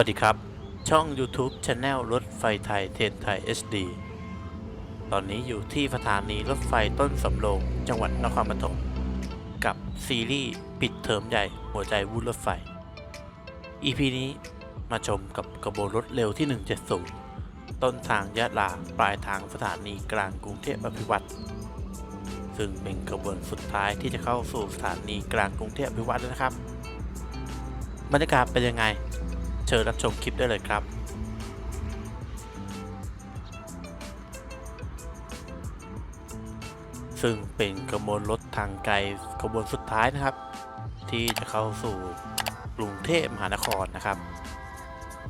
วัสดีครับ ช่อง YouTube Channel รถไฟไทยเทนไทย SD ตอนนี้อยู่ที่สถานีรถไฟต้นสำโรงจังหวัดนครปฐมกับซีรีส์ปิดเทอมใหญ่หัวใจวุ่นรถไฟ EP นี้มาชมกับกระบวนรถเร็วที่ 170 ต้นทางยะลาปลายทางสถานีกลางกรุงเทพอภิวัตรซึ่งเป็นกระบวนสุดท้ายที่จะเข้าสู่สถานีกลางกรุงเทพอภิวัตรแล้วนะครับ บรรยากาศเป็นยังไง เชิญรับชมคลิปได้เลยครับซึ่งเป็นกระบวนรถทางไกลกระบวนสุดท้ายนะครับ ที่จะเข้าสู่กรุงเทพมหานครนะครับ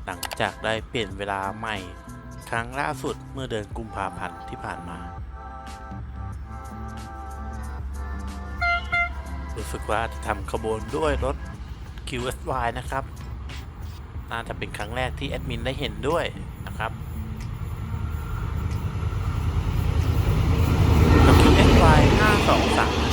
หลังจากได้เปลี่ยนเวลาใหม่ครั้งล่าสุดเมื่อเดือนกุมภาพันธ์ที่ผ่านมา รู้สึกว่าจะทำขบวนด้วยรถ QSY นะครับ น่าจะเป็นครั้งแรกที่แอดมินได้เห็นด้วยนะครับกับ QSY 523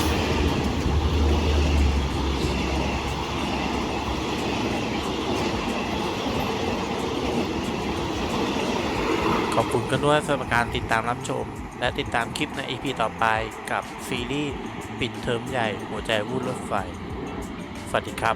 ขอบคุณกันด้วยสำหรับการติดตามรับชม และติดตามคลิปใน EP ต่อไปกับซีรีส์ ปิดเทอมใหญ่หัวใจวุ่นรถไฟ สวัสดีครับ